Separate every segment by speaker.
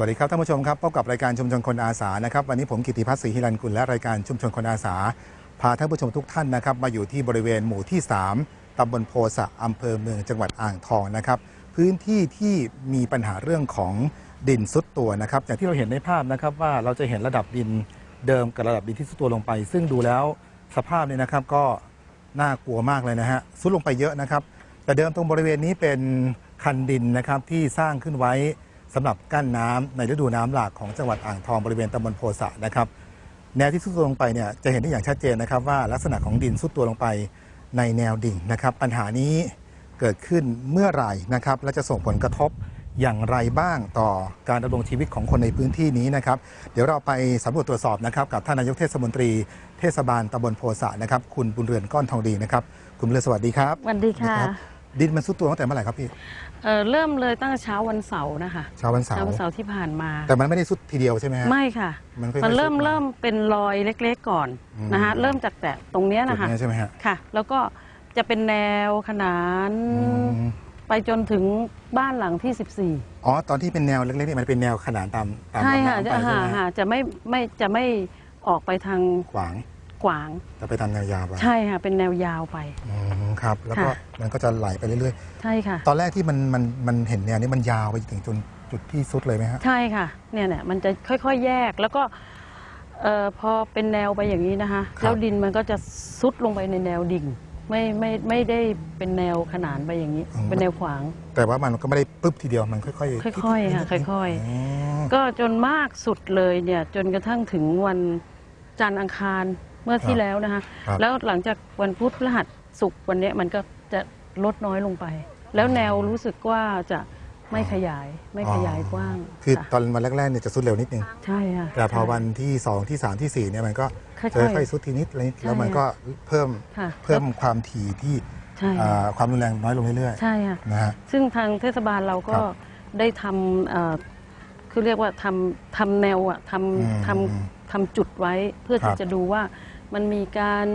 Speaker 1: สวัสดีครับท่านผู้ชมครับพบกับรายการชุมชนคนอาสานะครับวันนี้ผมกิติพัฒน์ศรีหิรันกุลและรายการชุมชนคนอาสา พาท่านผู้ชมทุกท่านนะครับมาอยู่ที่บริเวณหมู่ที่ 3 ตำบลโพสะอำเภอเมืองจังหวัดอ่างทองนะครับพื้นที่ที่มีปัญหาเรื่องของดินซุดตัวนะครับอย่างที่เราเห็นในภาพนะครับว่าเราจะเห็นระดับดินเดิมกับระดับดินที่ซุดตัวลงไป ซึ่งดูแล้วสภาพเนี่ยนะครับก็น่ากลัวมากเลยนะฮะซุดลงไปเยอะนะครับแต่เดิมตรงบริเวณนี้เป็นคันดินนะครับที่สร้างขึ้นไว้ สำหรับกั้นน้ำในฤดูน้ำหลากของจังหวัดอ่างทองบริเวณตำบลโพสะนะครับ แนวที่ซุดตัวลงไปเนี่ยจะเห็นได้อย่างชัดเจนนะครับ ว่าลักษณะของดินซุดตัวลงไปในแนวดิ่งนะครับ ปัญหานี้เกิดขึ้นเมื่อไหร่นะครับ และจะส่งผลกระทบอย่างไรบ้างต่อการดำรงชีวิตของคนในพื้นที่นี้นะครับ เดี๋ยวเราไปสำรวจตรวจสอบนะครับ กับท่านนายกเทศมนตรีเทศบาลตำบลโพสะนะครับ คุณบุญเรือนก้อนทองดีนะครับ คุณบุญเรือนสวัสดีครับ
Speaker 2: สวัสดีค่ะ
Speaker 1: รับ ดินมันซุดตัวตั้งแต่เมื่อไหร่ครับพี่
Speaker 2: เอ่อเริ่มเลยตั้งแต่เช้าวันเสาร์นะคะ
Speaker 1: เช้าวันเสา
Speaker 2: เช้า
Speaker 1: ร์
Speaker 2: วันเสาร์ที่ผ่านมา
Speaker 1: แต่มันไม่ได้ซุดทีเดียวใช่ไหมฮะ
Speaker 2: ไม่ค่ะ
Speaker 1: มันค่อยๆ
Speaker 2: มันเริ่ม
Speaker 1: ซุดา
Speaker 2: เริ่มเป็นรอยเล็กๆก่อน
Speaker 1: อืม
Speaker 2: นะคะเริ่มจากแต่ตรงเนี้ย
Speaker 1: จุด
Speaker 2: นะคะ
Speaker 1: นี้ใช่ไหมฮะ
Speaker 2: ค่ะ แล้วก็จะเป็นแนวขนาน
Speaker 1: อืม
Speaker 2: ไปจนถึงบ้านหลังที่
Speaker 1: อ๋อตอนที่เป็นแนวเล็กๆนี่มันเป็นแนวขนานตามตาม
Speaker 2: 14ใช่ค่ะ
Speaker 1: ลำ
Speaker 2: จะ
Speaker 1: น้ำไปใช่
Speaker 2: หา
Speaker 1: ไหม
Speaker 2: หา
Speaker 1: ฮะ
Speaker 2: จะไม่ไม่จะไม่ออกไปทาง
Speaker 1: ขวาง
Speaker 2: ขวาง
Speaker 1: จะไปตามแนวยาวไป
Speaker 2: ใช่ค่ะ เป็นแนวยาวไป
Speaker 1: อืมครับ แล้วก็
Speaker 2: ค่ะ
Speaker 1: มันก็จะไหลไปเรื่อย
Speaker 2: ใช่ค่ะ
Speaker 1: ๆ ตอนแรกที่มันมันมันเห็นแนวนี้มันยาวไปถึงจนจุดที่สุดเลยไหมฮะ
Speaker 2: ใช่ค่ะเนี่ยเนี่ยมันจะค่อยๆแยกแล้วก็เอ่อพอเป็นแนวไปอย่างนี้นะคะ
Speaker 1: ครับ
Speaker 2: แล้วดินมันก็จะซุดลงไปในแนวดิ่ง ไม่ไม่ไม่ได้เป็นแนวขนานไปอย่างนี้ เป็นแนวขวาง
Speaker 1: แต่ว่ามันก็ไม่ได้ปุ๊บทีเดียวมันค่อยๆ
Speaker 2: ค่อยๆค่ะค่อยๆ
Speaker 1: ม
Speaker 2: ก็จนมากสุดเลยเนี่ยจนกระทั่งถึงวันจันทร์อังคารเมื่อที่แล้วนะคะ
Speaker 1: ครับ
Speaker 2: แล้วหลังจากวันพุธพฤหัสศุกร์วันเนี้ยมันก็จะลดน้อยลงไป แล้วแนวรู้สึกว่าจะไม่ขยายไม่ขยายกว้าง
Speaker 1: คือ
Speaker 2: ค่ะ
Speaker 1: ตอนวันแรกๆเนี่ยจะสุดเร็วนิดนึง
Speaker 2: ใช่ค่ะ
Speaker 1: แต่พอ
Speaker 2: ใช่
Speaker 1: วันที่ 2 ที่ 3 ที่ 4เนี่ยมันก็
Speaker 2: ค่อยๆ
Speaker 1: จะค่อยๆสุดทีนิดเลยแล้วมัน
Speaker 2: ใช่
Speaker 1: ก็เพิ่ม
Speaker 2: ค่ะ
Speaker 1: เพิ่มความถี่ที่
Speaker 2: ใช่
Speaker 1: อ่าความรุนแรงน้อยลงเรื่อย
Speaker 2: ใช่ค่ะ
Speaker 1: ๆนะฮะ
Speaker 2: ซึ่งทางเทศบาลเราก็
Speaker 1: ครับ
Speaker 2: ได้ทำเอ่อคือเรียกว่าทำทำแนวอะท
Speaker 1: อืมำ
Speaker 2: ทำทำจุดไว้เพื่อ
Speaker 1: ครั
Speaker 2: ที่
Speaker 1: บ
Speaker 2: จะดูว่า มันมีการ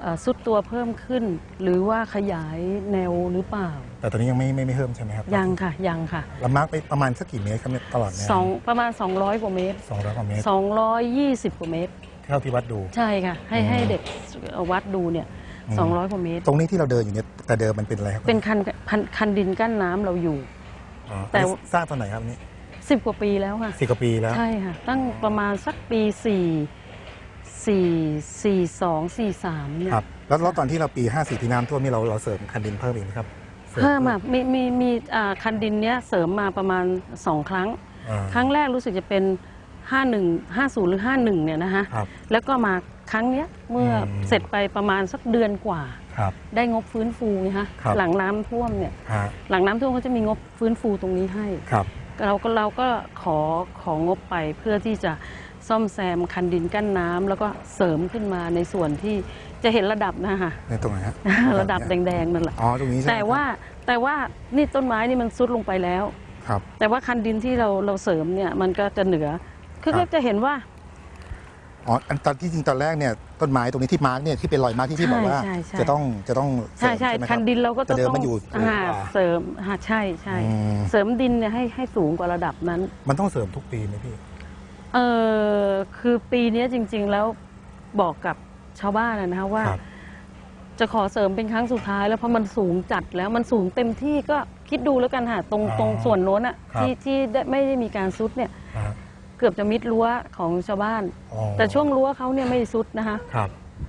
Speaker 2: เอ่อซุดตัวเพิ่มขึ้น หรือว่าขยายแนวหรือเปล่า
Speaker 1: แต่ตอนนี้ยังไม่ไม่ไม่เพิ่มใช่ไหมครับ
Speaker 2: ยังค่ะยังค่ะ
Speaker 1: เรามาร์กไปประมาณสักกี่เมตรครับเนี่ยตลอดแนว
Speaker 2: สองประมาณ 200 กว่าเมตร
Speaker 1: สองร้อยกว่าเมตร
Speaker 2: 220 กว่าเมตร
Speaker 1: เท่าที่วัดดู
Speaker 2: ใช่ค่ะให้
Speaker 1: อืม
Speaker 2: ให้เด็กวัดดูเนี่ย
Speaker 1: อืม
Speaker 2: 200 กว่าเมตร
Speaker 1: ตรงนี้ที่เราเดินอยู่เนี่ยแต่เดิมมันเป็นอะไรครับ
Speaker 2: เป็นคันคันคันดินกั้นน้ำเราอยู่
Speaker 1: อ๋อ
Speaker 2: แต่
Speaker 1: อันนี้สร้างตอนไหนครับอันนี่
Speaker 2: 10กว่าปีแล้วค่ะ
Speaker 1: สี่กว่าปีแล้ว
Speaker 2: ใช่ค่ะตั้งประมาณสักปีสี่ สี่สี่สองสี่สามเนี่ย
Speaker 1: ครับแล้วแล้วตอนที่เราปี 54 ที่น้ำท่วมนี่เราเราเสริมคันดินเพิ่มอีกไหมครับสริ
Speaker 2: เพิ่มอะมีมีมีอ่าคันดินเนี้ยเสริมมาประมาณสองครั้ง
Speaker 1: อ่า
Speaker 2: ครั้งแรกรู้สึกจะเป็น 51 50 หรือ 51 เนี่ยนะคะ
Speaker 1: ครับ
Speaker 2: แล้วก็มาครั้งเนี้ยเมื่ออ
Speaker 1: ม
Speaker 2: เสร็จไปประมาณสักเดือนกว่า
Speaker 1: ครับ
Speaker 2: ได้งบฟื้นฟูไงคะ
Speaker 1: ครับ
Speaker 2: หลังน้ำท่วมเนี่ย
Speaker 1: ฮะ
Speaker 2: หลังน้ำท่วมเขาจะมีงบฟื้นฟูตรงนี้ให้
Speaker 1: ครับ
Speaker 2: เราก็เราก็ขอของงบไปเพื่อที่จะ ซ่อมแซมคันดินกั้นน้ำแล้วก็เสริมขึ้นมาในส่วนที่จะเห็นระดับนะคะ
Speaker 1: ในตรงไหนฮะ
Speaker 2: ระดับแดงๆนั่นแหละ
Speaker 1: อ๋อตรงนี้ใช่ไหม
Speaker 2: แต่ว่าแต่ว่านี่ต้นไม้นี่มันซุดลงไปแล้ว
Speaker 1: ครับ
Speaker 2: แต่ว่าคันดินที่เราเราเสริมเนี่ยมันก็จะเหนือคือ
Speaker 1: ครั
Speaker 2: ก็
Speaker 1: บ
Speaker 2: จะเห็นว่า
Speaker 1: อ๋ออันตอนที่จริงตอนแรกเนี่ยต้นไม้ตรงนี้ที่มาร์กเนี่ยที่เป็นรอยมาร์กที่พี่บอกว่า
Speaker 2: ใช่ใช่
Speaker 1: จะต้องจะต้องเสริ
Speaker 2: ใช่
Speaker 1: ม
Speaker 2: ใช่
Speaker 1: ไหมรับ
Speaker 2: คันดินเราก็
Speaker 1: แต่
Speaker 2: จะ
Speaker 1: เดิม
Speaker 2: ต้อง
Speaker 1: มันอยู่สูง
Speaker 2: อ่าก
Speaker 1: ว่า
Speaker 2: เสริมอ่าใช่ใช่
Speaker 1: อืม
Speaker 2: เสริมดินเนี่ยให้ให้สูงกว่าระดับนั้น
Speaker 1: มันต้องเสริมทุกปีไหมพี่
Speaker 2: เออคือปีเนี้ยจริง ๆ แล้วบอกกับชาวบ้านนะนะคะว่า
Speaker 1: ครับ
Speaker 2: จะขอเสริมเป็นครั้งสุดท้ายแล้วเพราะมันสูงจัดแล้วมันสูงเต็มที่ก็คิดดูแล้วกันค่ะตรง
Speaker 1: อ๋อ
Speaker 2: ตรงส่วนโน้นอะ
Speaker 1: ครับ
Speaker 2: ที่ที่ได้ไม่ได้มีการซุดเนี่ย
Speaker 1: อ่า
Speaker 2: เกือบจะมิดรั้วของชาวบ้าน
Speaker 1: อ๋อ
Speaker 2: แต่ช่วงรั้วเขาเนี่ยไม่ซุดนะคะ
Speaker 1: ครับ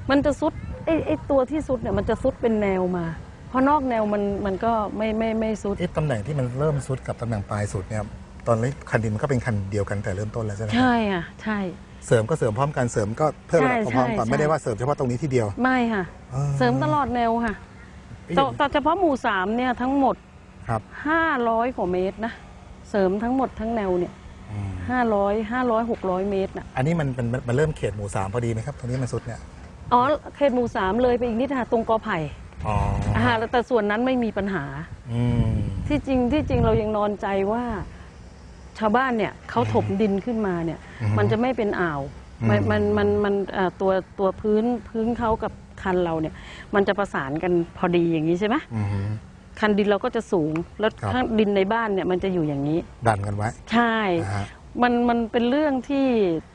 Speaker 2: มันจะซุดไอ้ไอ้ตัวที่ซุดเนี่ยมันจะซุดเป็นแนวมา เพราะนอกแนวมันมันก็ไม่ไม่ไม่ซุด
Speaker 1: เอ๊ะตำแหน่งที่มันเริ่มสุดกับตำแหน่งปลายสุดเนี่ย ตอนนี้คันดินมันก็เป็นคันเดียวกันแต่เริ่มต้นแล้วใช่ไหมครับ
Speaker 2: ใช่ค่ะใช่
Speaker 1: เสริมก็เสริมพร้อมกันเสริมก็เพิ่มระดับ
Speaker 2: ใช่
Speaker 1: พร้อมๆกัน
Speaker 2: ใช่
Speaker 1: ไม่ได้ว่าเสริมเฉพาะตรงนี้ที่เดียว
Speaker 2: ไม่ค่ะ
Speaker 1: อ่า
Speaker 2: เสริมตลอดแนวค่ะ
Speaker 1: เอ๊ะ
Speaker 2: แต่แต่เฉพาะหมู่สามเนี่ยทั้งหมด
Speaker 1: ครับ
Speaker 2: 500กว่าเมตรนะ เสริมทั้งหมดทั้งแนวเนี่ย
Speaker 1: อืม
Speaker 2: 500 500 600 เมตรนะ
Speaker 1: อันนี้มันมันมันมันเริ่มเขตหมู่สามพอดีไหมครับตรงนี้มันสุดเนี่ย
Speaker 2: อ๋อเขตหมู่สามเลยไปอีกนิดค่ะตรงกอไผ่
Speaker 1: อ๋อ
Speaker 2: อ่าแต่ส่วนนั้นไม่มีปัญหา
Speaker 1: อืม
Speaker 2: ที่จริงที่จริงเรายังนอนใจว่า ชาวบ้านเนี่ยเขาถมดินขึ้นมาเนี่ย มันจะไม่เป็นอ่าวมันมันมันมันเอ่อตัวตัวพื้นพื้นเขากับคันเราเนี่ย มันจะประสานกันพอดีอย่างนี้ใช่ไหม
Speaker 1: อืม
Speaker 2: คันดินเราก็จะสูงแล้ว
Speaker 1: ครับ
Speaker 2: ข้างดินในบ้านเนี่ยมันจะอยู่อย่างนี้
Speaker 1: ดันกันไว้
Speaker 2: ใช่
Speaker 1: นะฮะ
Speaker 2: มันมันเป็นเรื่องที่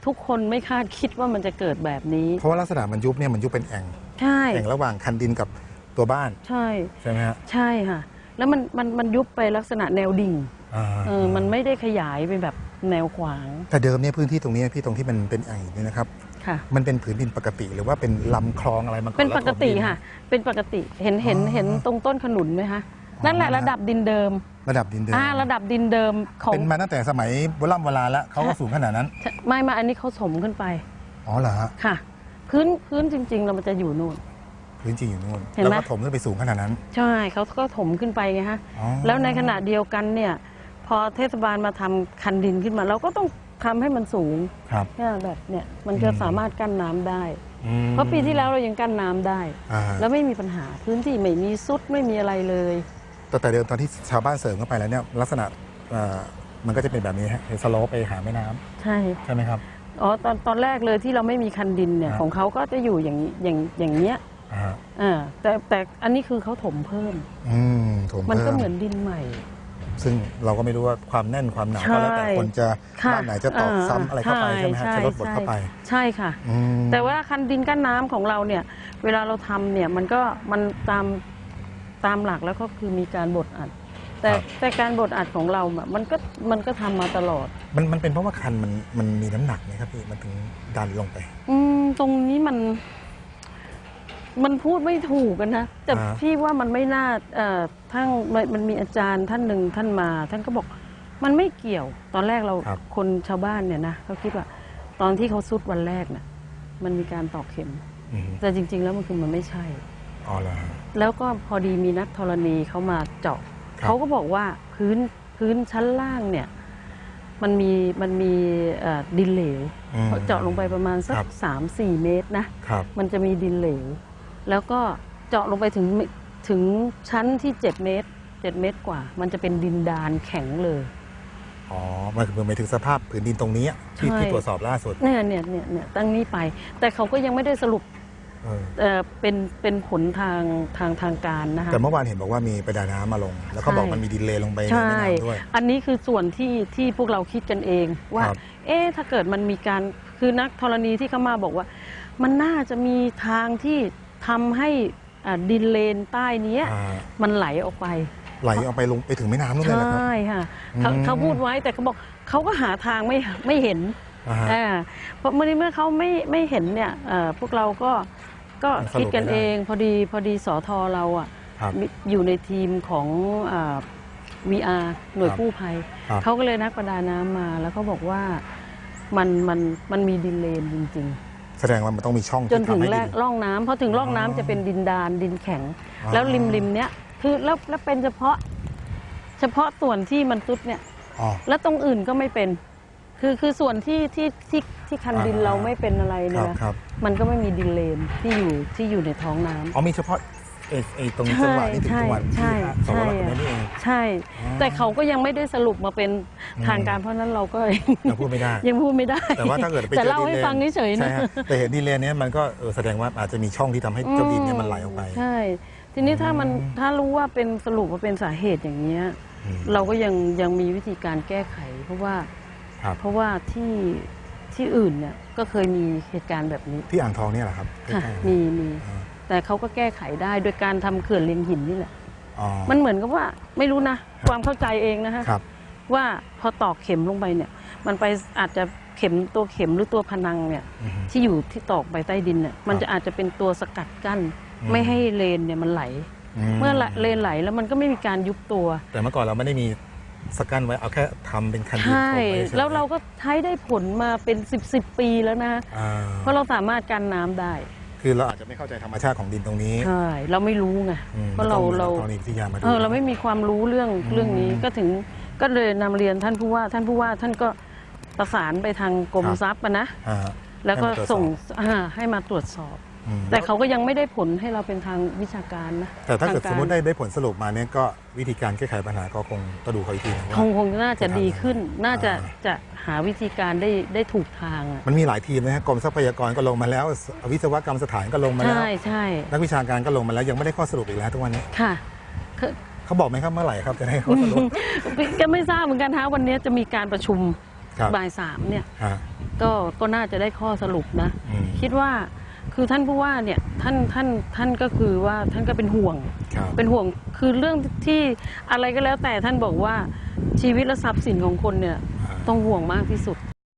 Speaker 2: ทุกคนไม่คาดคิดว่ามันจะเกิดแบบนี้
Speaker 1: เพราะว่าลักษณะมันยุบเนี่ยมันยุบเป็นแอ่ง
Speaker 2: ใช่
Speaker 1: แอ่งระหว่างคันดินกับตัวบ้าน
Speaker 2: ใช่
Speaker 1: ใช่ไหมฮะ
Speaker 2: ใช่ค่ะ แล้วมันมันมันยุบไปลักษณะแนวดิ่ง
Speaker 1: อ่า
Speaker 2: เออมันไม่ได้ขยายไปแบบแนวขวาง
Speaker 1: แต่เดิมเนี่ยพื้นที่ตรงนี้พี่ตรงที่มันเป็นแอ่งเนี่ยนะครับ
Speaker 2: ค่ะ
Speaker 1: มันเป็นผืนดินปกติหรือว่าเป็นลำคลองอะไรมาก่อน
Speaker 2: เป็นปกติ
Speaker 1: แล้วถมดิน
Speaker 2: ค่ะ เป็นปกติเห็นเห็น
Speaker 1: อ๋อ
Speaker 2: เห็นตรงต้นขนุนไหมคะนั่นแหละ
Speaker 1: อ๋อ
Speaker 2: ระดับดินเดิม
Speaker 1: ระดับดินเดิม
Speaker 2: อ่าระดับดินเดิมของ
Speaker 1: เป็นมาตั้งแต่สมัยโบราณโบราณแล้วเขาก็สูงขนาดนั้น
Speaker 2: ไม่มาอันนี้เขาถมขึ้นไป
Speaker 1: อ๋อเหรอฮะ
Speaker 2: ค่ะ พื้นพื้นจริง ๆ เรามันจะอยู่นู่น
Speaker 1: พื้นจริงอยู่นู่น
Speaker 2: เห็น
Speaker 1: แล้ว
Speaker 2: ไหม
Speaker 1: ก็ถมขึ้นไปสูงขนาดนั้น
Speaker 2: ใช่เขาก็ถมขึ้นไปไงฮะ
Speaker 1: อ๋อ
Speaker 2: แล้วในขณะเดียวกันเนี่ยพ อเทศบาลมาทำคันดินขึ้นมา เราก็ต้องทำให้มันสูง
Speaker 1: ครับ
Speaker 2: เนี่ยแบบเนี่ยมันจะ
Speaker 1: อืม
Speaker 2: สามารถกั้นน้ำได้
Speaker 1: อืม
Speaker 2: เพราะปีที่แล้วเรายังกั้นน้ำได้
Speaker 1: อ่า
Speaker 2: แล้วไม่มีปัญหาพื้นที่ไม่มีซุดไม่มีอะไรเลย
Speaker 1: แต่แต่เดิมตอนที่ชาวบ้านเสริมเข้าไปแล้วเนี่ยลักษณะเอ่อมันก็จะเป็นแบบนี้ฮะสโลปไปหาแม่น้ำ
Speaker 2: ใช่
Speaker 1: ใช่ไหมครับ
Speaker 2: อ๋อตอนตอนแรกเลยที่เราไม่มีคันดินเนี่ย
Speaker 1: อ่า
Speaker 2: ของเขาก็จะอยู่อย่างอย่างอย่างเนี้ย
Speaker 1: อ่า
Speaker 2: อ่าแต่แต่อันนี้คือเขาถมเพิ่ม
Speaker 1: อืมถม
Speaker 2: มันก็
Speaker 1: พิ่
Speaker 2: เหมือนดินใหม่
Speaker 1: ซึ่งเราก็ไม่รู้ว่าความแน่นความหนา
Speaker 2: ใช่
Speaker 1: ก็แล้วแต่คนจะ
Speaker 2: ค่ะ
Speaker 1: บ้านไหนจะตอกซ้ำอะไรเข้าไป
Speaker 2: ใช่
Speaker 1: ใช่ไหมฮะ
Speaker 2: ใช่
Speaker 1: จะลดบทเข้าไป
Speaker 2: ใช่ค่ะ
Speaker 1: อืม
Speaker 2: แต่ว่าคันดินกั้นน้ำของเราเนี่ย เวลาเราทำเนี่ยมันก็มันตามตามหลักแล้วก็คือมีการบดอัด แต่แต่การบดอัดของเราอะมันก็มันก็ทำมาตลอด
Speaker 1: มันมันเป็นเพราะว่าคันมันมันมีน้ำหนักไหมครับพี่มันถึงดันลงไป
Speaker 2: อืมตรงนี้มัน มันพูดไม่ถูกกันนะแต่
Speaker 1: อ่า
Speaker 2: พี่ว่ามันไม่น่าเอ่อทั้งมันมันมีอาจารย์ท่านหนึ่งท่านมา ท่านก็บอกมันไม่เกี่ยว ตอนแรกเรา
Speaker 1: ครับ
Speaker 2: คนชาวบ้านเนี่ยนะเขาคิดว่าตอนที่เขาซุดวันแรกน่ะมันมีการตอกเข็ม
Speaker 1: อืม
Speaker 2: แต่จริง ๆ แล้วมันคือมันไม่ใช่
Speaker 1: อ๋อเหรอฮะ
Speaker 2: แล้วก็พอดีมีนักธรณีเขามาเจาะ
Speaker 1: ครับ
Speaker 2: เขาก็บอกว่าพื้นพื้นชั้นล่างเนี่ยมันมีมันมีเอ่อดินเหลว
Speaker 1: อืม
Speaker 2: เขาเจาะลงไปประมาณสัก
Speaker 1: ครับ
Speaker 2: สามสี่เมตรนะ
Speaker 1: ครับ
Speaker 2: มันจะมีดินเหลว แล้วก็เจาะลงไปถึงถึงชั้นที่เจ็ดเมตรเจ็ดเมตรกว่า มันจะเป็นดินดานแข็งเลย
Speaker 1: อ๋อมันคือหมายถึงสภาพผืนดินตรงนี้ที่
Speaker 2: ใช่
Speaker 1: ที่ตรวจสอบล่าสุด
Speaker 2: เนี่ยเนี่ยเนี่ยเนี่ยตั้งนี้ไป แต่เขาก็ยังไม่ได้สรุป
Speaker 1: เออ
Speaker 2: เอ่อเป็นเป็นผลทางทางทางการนะคะ
Speaker 1: แต่เมื่อวานเห็นบอกว่ามีประดาน้ำมาลง แล้วก็
Speaker 2: ใช่
Speaker 1: บอกมันมีดินเลย์ลงไปใน
Speaker 2: ใช่
Speaker 1: แม่น้ำด้วย
Speaker 2: อันนี้คือส่วนที่ที่พวกเราคิดกันเองว่า
Speaker 1: ครับ
Speaker 2: เอ๊ะถ้าเกิดมันมีการคือนักธรณีที่เขามาบอกว่า มันน่าจะมีทางที่ ทำให้อ่าดินเลนใต้เนี้ย
Speaker 1: อ่า
Speaker 2: มันไหลออกไป
Speaker 1: ไหลออกไปลงไปถึงแม่น้ำนู่นเลย
Speaker 2: ใช
Speaker 1: นะครับ่
Speaker 2: ค่ะเขา
Speaker 1: อืม
Speaker 2: เขาพูดไว้แต่เขาบอกเขาก็หาทางไม่ไม่เห็น
Speaker 1: อ่าฮะ
Speaker 2: อ่าเพราะเมื่อนี้เมื่อเขาไม่ไม่เห็นเนี่ยเอ่อพวกเราก็ก็
Speaker 1: สรุป
Speaker 2: คิดกัน
Speaker 1: ไม่ได้
Speaker 2: เองพอดีพอดีสอทอเราอะ
Speaker 1: ครับ
Speaker 2: มีอยู่ในทีมของอ่า VR หน่วย
Speaker 1: ครับ
Speaker 2: กู้ภัย
Speaker 1: ครับ
Speaker 2: เขาก็เลยนักประดาน้ำมา แล้วเขาบอกว่ามันมันมันมีดินเลนจริง
Speaker 1: แสดงว่ามันต้องมีช่อง
Speaker 2: ๆจน
Speaker 1: ที่
Speaker 2: ถึง
Speaker 1: ทำให้
Speaker 2: แร
Speaker 1: ดิ
Speaker 2: ก
Speaker 1: น
Speaker 2: ร่องน้ำพอถึงร่อง
Speaker 1: อ๋อ
Speaker 2: น้ำจะเป็นดินดานดินแข็ง
Speaker 1: อ๋อ
Speaker 2: แล้วริมริมๆเนี้ยคือแล้วแล้วเป็นเฉพาะ เฉพาะส่วนที่มันซุดเนี่ย
Speaker 1: อ๋อ
Speaker 2: แล้วตรงอื่นก็ไม่เป็น คือคือส่วนที่ที่ที่ที่คันดิน
Speaker 1: อ่า
Speaker 2: เราไม่เป็นอะไร
Speaker 1: ค
Speaker 2: เนี่
Speaker 1: รั
Speaker 2: ย
Speaker 1: บ
Speaker 2: นะครับ มันก็ไม่มีดินเลนที่อยู่ที่อยู่ในท้องน้ำ
Speaker 1: อ๋อมีเฉพาะไอ้ไอ้ตรง
Speaker 2: ใช่
Speaker 1: จังหวะนี้ถึงจังหวะ
Speaker 2: ใช่
Speaker 1: ที่สอง
Speaker 2: ใช่
Speaker 1: ร้อยตรงนี้เอง
Speaker 2: ใช่
Speaker 1: อ๋อ
Speaker 2: แต่เขาก็ยังไม่ได้สรุปมาเป็น
Speaker 1: อืม
Speaker 2: ทางการเพราะฉะนั้นเราก็
Speaker 1: ยังพูดไม่ได้
Speaker 2: ยังพูดไม่ได้
Speaker 1: แต่ว่าถ้าเกิดไป
Speaker 2: แต่
Speaker 1: เจอ
Speaker 2: เล่า
Speaker 1: ดิน
Speaker 2: ให้
Speaker 1: เลน
Speaker 2: ฟังเฉยๆ
Speaker 1: ใช่
Speaker 2: นะ
Speaker 1: ฮะแต่เห็นดินเลนเนี้ยมันก็เออแสดงว่าอาจจะมีช่องที่ทำให้เจ้าดินเนี่ยมันไหลออกไป
Speaker 2: ใช่ ทีนี้ถ้ามัน
Speaker 1: อืม
Speaker 2: ถ้ารู้ว่าเป็นสรุปว่าเป็นสาเหตุอย่างเนี้ย
Speaker 1: อืม
Speaker 2: เราก็ยังยังมีวิธีการแก้ไข เพราะว่า
Speaker 1: ครับ
Speaker 2: เพราะว่าที่ที่อื่นเนี่ยก็เคยมีเหตุการณ์แบบนี้
Speaker 1: ที่อ่างทองเนี่ยแหละครับ
Speaker 2: ค่ะ
Speaker 1: ใกล้ๆ
Speaker 2: มีมี
Speaker 1: อ่า
Speaker 2: แต่เขาก็แก้ไขได้โดยการทำเขื่อนเลียงหินนี่แหละ
Speaker 1: อ๋อ
Speaker 2: มันเหมือนกับว่าไม่รู้นะ ความเข้าใจเองนะคะ
Speaker 1: ครับ
Speaker 2: ว่าพอตอกเข็มลงไปเนี่ย มันไปอาจจะเข็มตัวเข็มหรือตัวพนังเนี่ย
Speaker 1: อือฮึ
Speaker 2: ที่อยู่ที่ตอกไปใต้ดินเนี่ยมันจะอาจจะเป็นตัวสกัดกั้น
Speaker 1: อืม
Speaker 2: ไม่ให้เลนเนี่ยมันไหล เมื่อเลนไหลแล้วมันก็ไม่มีการยุบตัว
Speaker 1: แต่เมื่อก่อนเราไม่ได้มีสกันไว้เอาแค่ทำเป็นคันดิน
Speaker 2: ใช่
Speaker 1: ถมไว้ใช่ไหม
Speaker 2: แล้วเราก็ใช้ได้ผลมาเป็น 10บสปีแล้วนะ
Speaker 1: อ่า
Speaker 2: เพราะเราสามารถกันน้ำได้
Speaker 1: คือเราอาจจะไม่เข้าใจธรรมชาติของดินตรงนี้
Speaker 2: ใช่เราไม่รู้ไง
Speaker 1: อืม
Speaker 2: เพราะเรา
Speaker 1: ต้องมี
Speaker 2: เรา
Speaker 1: นักธรณีวิทยามาดู
Speaker 2: เออเราไม่มีความรู้เรื่อง
Speaker 1: อืม
Speaker 2: เรื่องนี้ก็ถึง ก็เลยนำเรียนท่านผู้ว่า ท่านผู้ว่าท่านก็ประสานไปทางกรม
Speaker 1: ครับ
Speaker 2: ทรัพย์อะนะ
Speaker 1: อ่า
Speaker 2: แล้วก็
Speaker 1: ให้มาตรวจสอบ
Speaker 2: ส่งอ่าให้มาตรวจสอบ
Speaker 1: อืม
Speaker 2: แต่เขาก็ยังไม่ได้ผลให้เราเป็นทางวิชาการนะ
Speaker 1: แต่ถ้าเกิด
Speaker 2: ท
Speaker 1: ส
Speaker 2: ง
Speaker 1: มมติได้ได้ผลสรุปมาเนี่ยก็วิธีการแก้ไขปัญหาก็คงต้องดูเขาอีกทีนะว่า
Speaker 2: คงคงน่าจะดีขึ้น น่าจะ
Speaker 1: อ่า
Speaker 2: จะหาวิธีการได้ได้ถูกทางอะ
Speaker 1: มันมีหลายทีมนะฮะกรมทรัพยากรก็ลงมาแล้ว วิศวกรรมสถานก็ลงมาแล้ว
Speaker 2: ใช่ใช่
Speaker 1: นักวิชาการก็ลงมาแล้วยังไม่ได้ข้อสรุปอีกแล้วทุกวันนี้
Speaker 2: ค่ะคือ
Speaker 1: เขาบอกไหมครับเมื่อไหร่ครับจะได้ข้อสรุป
Speaker 2: ก็ไม่ทราบเหมือนกันฮะวันนี้จะมีการประชุม
Speaker 1: ครับ
Speaker 2: บ่ายสามเนี่ย
Speaker 1: ฮะ
Speaker 2: ก็ก็น่าจะได้ข้อสรุปนะ
Speaker 1: อืม
Speaker 2: คิดว่าคือท่านผู้ว่าเนี่ยท่านท่านท่านก็คือว่าท่านก็เป็นห่วง
Speaker 1: ครับ
Speaker 2: เป็นห่วงคือเรื่องที่อะไรก็แล้วแต่ท่านบอกว่าชีวิตและทรัพย์สินของคนเนี่ย
Speaker 1: อ่า
Speaker 2: ต้องห่วงมากที่สุด